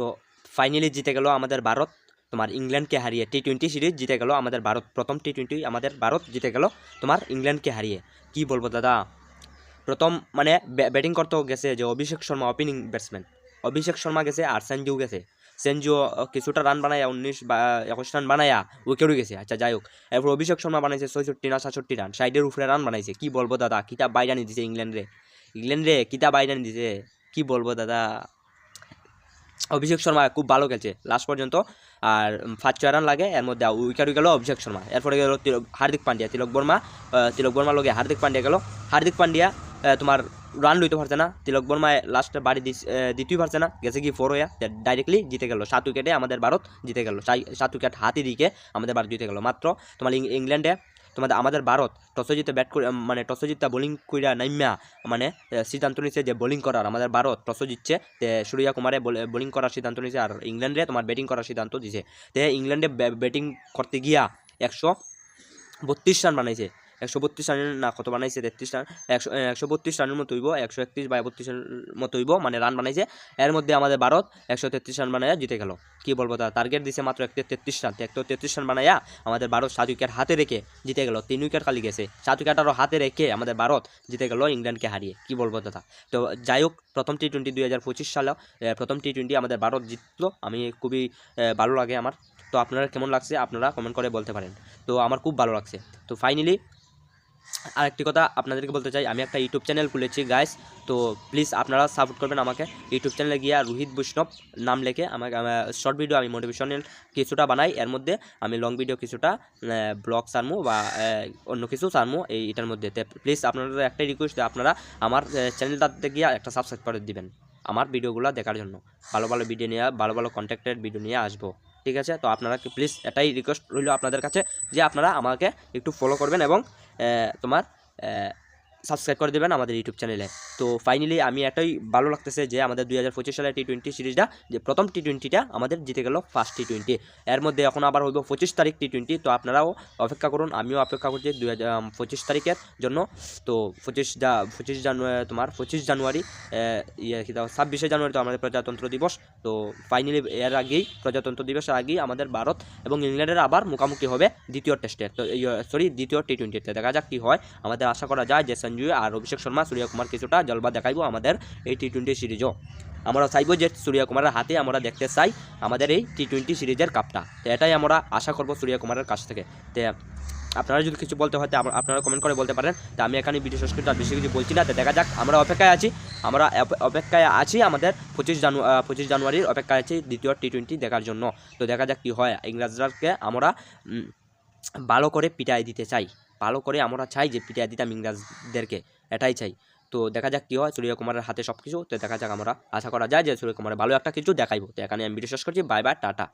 তো ফাইনালি জিতে গেল আমাদের ভারত। তোমার ইংল্যান্ডকে হারিয়ে টি টোয়েন্টি সিরিজ জিতে গেল আমাদের ভারত। প্রথম টি টোয়েন্টি আমাদের ভারত জিতে গেল তোমার ইংল্যান্ডকে হারিয়ে। কি বলব দাদা? প্রথম মানে ব্যাটিং করতেও গেছে যে অভিষেক শর্মা ওপেনিং ব্যাটসম্যান অভিষেক শর্মা গেছে আর সেনজিও গেছে। সেনজিও কিছুটা রান বানায়া, উনিশ বা একুশ রান বানায়া উইকেটও গেছে। আচ্ছা যাই হোক। এরপর অভিষেক শর্মা বানাইছে ছয়ষট্টি না সাতষট্টি রান সাইডের উপরে রান বানাইছে। কি বলব দাদা? কিতা বাইরানি দিছে ইংল্যান্ডে ইংল্যান্ডে কিতা বাইরানি দিছে। কি বলব দাদা? অভিষেক শর্মা খুব ভালো খেলছে লাস্ট পর্যন্ত। আর ফার্স্ট ছয় রান লাগে, এর মধ্যে উইকেট গেল অভিষেক শর্মা। এরপরে গেল হার্দিক পান্ডিয়া, তিলক বর্মা তিলক বর্মা লগে হার্দিক পান্ডিয়া গেল। হার্দিক পান্ডিয়া তোমার রান লইতে পারছে না। তিলক বর্মা লাস্টে বাড়ি দিতেই পারছে না। গেছে কি ফোর হইয়া ডাইরেক্টলি জিতে গেল। সাত উইকেটে আমাদের ভারত জিতে গেল। সাত উইকেট হাতি দিকে আমাদের ভারত জিতে গেল। মাত্র তোমার ইংল্যান্ডে তোমাদের আমাদের ভারত টসে জিতে ব্যাট করে মানে টসে জিতে বোলিং কইরা নাইম্যা মানে সিদ্ধান্ত নিচ্ছে যে বোলিং করার। আমাদের ভারত টসে জিতছে। তে, সূর্যা কুমারে বোলিং করার সিদ্ধান্ত নিচ্ছে আর ইংল্যান্ডে তোমার ব্যাটিং করার সিদ্ধান্ত দিছে। তে, ইংল্যান্ডে ব্যাটিং করতে গিয়া একশো বত্রিশ রান বানাইছে। একশো বত্রিশ রানের না, কত বানাইছে? তেত্রিশ রান। একশো একশো বত্রিশ রানের মতো হইব, একশো একত্রিশ বা বত্রিশের মতো হইব মানে রান বানাইছে। এর মধ্যে আমাদের ভারত একশো তেত্রিশ রান বানাইয়া জিতে গেল। কি বলব তার টার্গেট দিছে মাত্র একশো তেত্রিশ রান। একশো তেত্রিশ রান বানাইয়া আমাদের ভারত সাত উইকেট হাতে রেখে জিতে গেল। তিন উইকেট খালি গেছে। সাত উইকেট আরও হাতে রেখে আমাদের ভারত জিতে গেল, ইংল্যান্ডকে হারিয়ে। কি বলব দাদা? তো যাই হোক, প্রথম টি টোয়েন্টি দুই হাজার পঁচিশ সালে প্রথম টি টোয়েন্টি আমাদের ভারত জিতলো। আমি খুবই ভালো লাগে আমার। তো আপনারা কেমন লাগছে? আপনারা কমেন্ট করে বলতে পারেন। তো আমার খুব ভালো লাগছে। তো ফাইনালি আরেকটি কথা আপনাদেরকে বলতে চাই, আমি একটা ইউটিউব চ্যানেল খুলেছি গাইস তো প্লিজ আপনারা সাপোর্ট করবেন আমাকে। ইউটিউব চ্যানেলে গিয়ে রোহিত বৈষ্ণব নাম লেখে আমাকে শর্ট ভিডিও আমি মোটিভেশনাল কিছুটা বানাই। এর মধ্যে আমি লং ভিডিও কিছুটা ব্লগ সারমু বা অন্য কিছু সারমু এই এটার মধ্যে। প্লিজ আপনাদের একটাই রিকোয়েস্ট আপনারা আমার চ্যানেলটাতে গিয়ে একটা সাবস্ক্রাইব করে দিবেন আমার ভিডিওগুলো দেখার জন্য। ভালো ভালো ভিডিও নিয়ে, ভালো ভালো কন্ট্যাক্টেড ভিডিও নিয়ে আসব। ঠিক আছে? তো আপনারা প্লিজ এটাই রিকোয়েস্ট রইল আপনাদের কাছে যে আপনারা আমাকে একটু ফলো করবেন এবং তোমার সাবস্ক্রাইব করে দেবেন আমাদের ইউটিউব চ্যানেলে। তো ফাইনালি আমি এটাই ভালো লাগতেছে যে আমাদের দুই হাজার পঁচিশ সালের টি টোয়েন্টি সিরিজটা, যে প্রথম টি টোয়েন্টিটা আমাদের জিতে গেল ফার্স্ট টি টোয়েন্টি এর মধ্যে এখন আবার হইব পঁচিশ তারিখ টি টোয়েন্টি তো আপনারাও অপেক্ষা করুন, আমিও অপেক্ষা করছি দুই হাজার পঁচিশ তারিখের জন্য। তো পঁচিশ জা, পঁচিশ জানুয়ারি তোমার পঁচিশ জানুয়ারি ইয়ে কী ছাব্বিশে জানুয়ারি তো আমাদের প্রজাতন্ত্র দিবস। তো ফাইনালি এর আগেই, প্রজাতন্ত্র দিবসের আগেই আমাদের ভারত এবং ইংল্যান্ডের আবার মুখোমুখি হবে দ্বিতীয় টেস্টে তো সরি দ্বিতীয় টি টোয়েন্টিতে দেখা যাক কী হয়। আমাদের আশা করা যায় যে সঞ্জু আর অভিষেক শর্মা সূর্যকুমার কিছুটা জলবা দেখাইবো আমাদের এই টি টোয়েন্টি সিরিজও আমরা চাইব যে সূর্যকুমারের হাতে আমরা দেখতে চাই আমাদের এই টি টোয়েন্টি সিরিজের কাপটা। তো এটাই আমরা আশা করব সূর্যকুমারের কাছ থেকে। তো আপনারা যদি কিছু বলতে হয় আপনারা কমেন্ট করে বলতে পারেন। তো আমি এখানে ভিডিও শেষ করতে বেশি কিছু বলছি না। তো দেখা যাক, আমরা অপেক্ষায় আছি। আমরা অপেক্ষায় আছি আমাদের পঁচিশ জানু পঁচিশ জানুয়ারির অপেক্ষায় আছি দ্বিতীয় টি টোয়েন্টি দেখার জন্য। তো দেখা যাক কী হয়। ইংরাজরাকে আমরা ভালো করে পিটাই দিতে চাই। ভালো করে আমরা চাই যে পিটিয়ে দিতাম ইংরাজদেরকে, এটাই চাই। তো দেখা যাক কী হয়, সূর্যকুমারের হাতে সব কিছু তো দেখা যাক আমরা আশা করা যায় যে সূর্যকুমারের ভালো একটা কিছু দেখাইবো। তো এখানে আমি ভিডিও শেষ করছি, বাই বাই, টাটা।